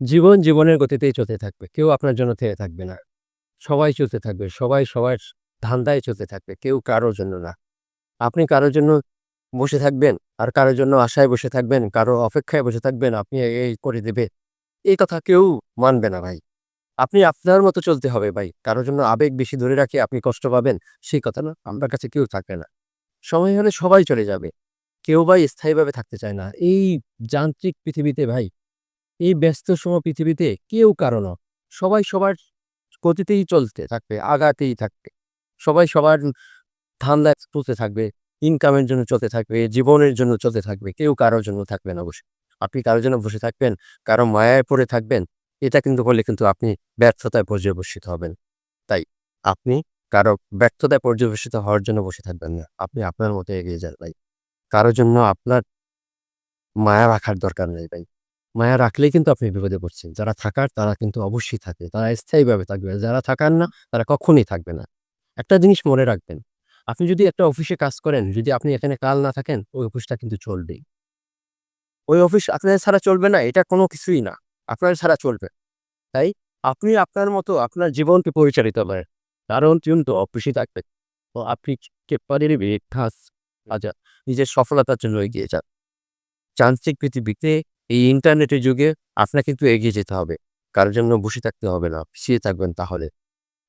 জীবন জীবনের গতিতেই চলতে থাকবে। কেউ আপনার জন্য থেমে থাকবে না। সবাই চলতে থাকবে। সবাই সবার ধান্দায় চলতে থাকবে। কেউ কারোর জন্য না। আপনি কারোর জন্য বসে থাকবেন আর কারোর জন্য আশায় বসে থাকবেন, কারও অপেক্ষায় বসে থাকবেন, আপনি এই করে দেবে। এই কথা কেউ মানবে না ভাই। আপনি আপনার মতো চলতে হবে ভাই। কারোর জন্য আবেগ বেশি ধরে রাখি, আপনি কষ্ট পাবেন, সেই কথা না। আপনার কাছে কেউ থাকবে না। সময় হলে সবাই চলে যাবে। কেউ ভাই স্থায়ীভাবে থাকতে চায় না। এই যান্ত্রিক পৃথিবীতে ভাই এই ব্যস্ত সময় পৃথিবীতে কেউ কারও না সবাই সবার গতিতেই চলতে থাকবে, আগাতেই থাকবে। সবাই সবার ধান্দায় চলতে থাকবে ইনকামের জন্য চলতে থাকবে, জীবনের জন্য চলতে থাকবে, কেউ কারোর জন্য থাকবে না বসে। আপনি কারোর জন্য বসে থাকবেন, কারও মায়ায় পড়ে থাকবেন, এটা কিন্তু করলে কিন্তু আপনি ব্যর্থতায় পর্যবেসিত হবেন। তাই আপনি কারও ব্যর্থতায় পর্যবেসিত হওয়ার জন্য বসে থাকবেন না। আপনি আপনার মতো এগিয়ে যান ভাই। কারোর জন্য আপনার মায়া রাখার দরকার নেই ভাই। মায়া রাখলেই কিন্তু আপনি বিপদে পড়ছেন। যারা থাকার, তারা কিন্তু অবশ্যই থাকে। তারা স্থায়ীভাবে থাকবে। যারা থাকার না, তারা কখনই থাকবে না। একটা জিনিস মনে রাখবেন, আপনি যদি একটা অফিসে কাজ করেন, যদি আপনি এখানে কাল না থাকেন, ওই অফিসটা কিন্তু চলবেই। ওই অফিস আপনার ছাড়া চলবে না, এটা কোনো কিছুই না। আপনার ছাড়া চলবে। তাই আপনি আপনার মতো আপনার জীবনকে পরিচালিত করেন। কারণ কিন্তু অফিসে থাকবে তো আপনি কেপারের খাস আচ্ছা নিজের সফলতার জন্য এগিয়ে যান। যান্ত্রিক পৃথিবীতে এই ইন্টারনেটের যুগে আপনাকে কিন্তু এগিয়ে যেতে হবে। কারোর জন্য বসে থাকতে হবে না, পিছিয়ে থাকবেন তাহলে।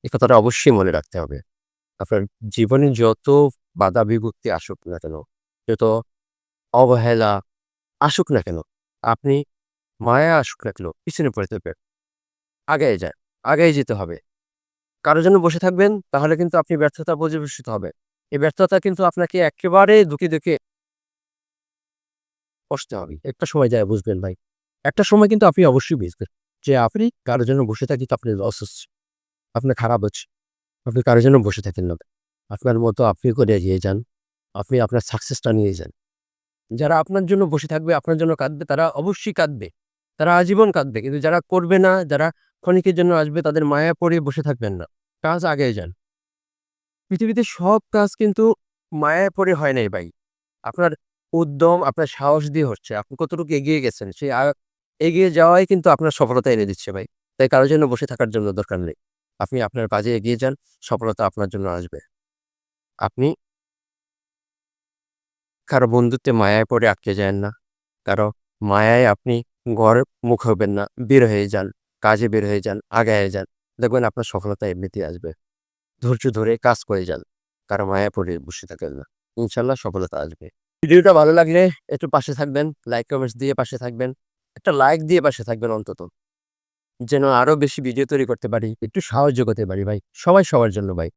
এই কথাটা অবশ্যই মনে রাখতে হবে। আপনার জীবনে যত বাধা বিভক্তি আসুক না কেন, যত অবহেলা আসুক না কেন, আপনি মায়া আসুক না কেন, পিছনে পড়ে থাকবেন। আগে যান আগে যেতে হবে। কারোর জন্য বসে থাকবেন, তাহলে কিন্তু আপনি ব্যর্থতা পর্যবেসিত হবে এই ব্যর্থতা কিন্তু আপনাকে একেবারে দুঃখে দুঃখে কষতে হবে। একটা সময় যায় বুঝবেন ভাই। একটা সময় কিন্তু আপনি অবশ্যই বুঝবেন যে আপনি কারোর জন্য বসে থাকি তো আপনি লস হচ্ছে, আপনার খারাপ হচ্ছে। আপনি কারোর জন্য বসে থাকেন না আপনার মতো আপনি করে এগিয়ে যান, আপনি আপনার সাকসেসটা নিয়ে যান। যারা আপনার জন্য বসে থাকবে, আপনার জন্য কাঁদবে, তারা অবশ্যই কাঁদবে। তারা আজীবন কাঁদবে। কিন্তু যারা করবে না, যারা ক্ষণিকের জন্য আসবে, তাদের মায়া পড়ে বসে থাকবেন না। কাজ আগে যান। পৃথিবীতে সব কাজ কিন্তু মায়া পড়ে হয় নাই ভাই। আপনার উদ্যম, আপনার সাহস দিয়ে হচ্ছে। আপনি কতটুকু এগিয়ে গেছেন সেই এগিয়ে যাওয়াই কিন্তু আপনার সফলতা এনে দিচ্ছে ভাই। তাই কারোর জন্য বসে থাকার জন্য দরকার নেই। আপনি আপনার কাজে এগিয়ে যান, সফলতা আপনার জন্য আসবে। আপনি কারও বন্ধুত্বে মায়ায় পড়ে আটকে যান না। কারও মায়ায় আপনি ঘর মুখ হবেন না। বের হয়ে যান, কাজে বের হয়ে যান, আগায় যান। দেখবেন আপনার সফলতা এমনিতেই আসবে। ধৈর্য ধরে কাজ করে যান। কারও মায়ায় পড়ে বসে থাকেন না। ইনশাল্লাহ সফলতা আসবে। ভিডিওটা ভালো লাগলে একটু পাশে থাকবেন লাইক কমেন্টস দিয়ে পাশে থাকবেন, একটা লাইক দিয়ে পাশে থাকবেন অন্তত। যেন আরও বেশি ভিডিও তৈরি করতে পারি, একটু সাহায্য করতে পারি ভাই সবাই সবার জন্য ভাই।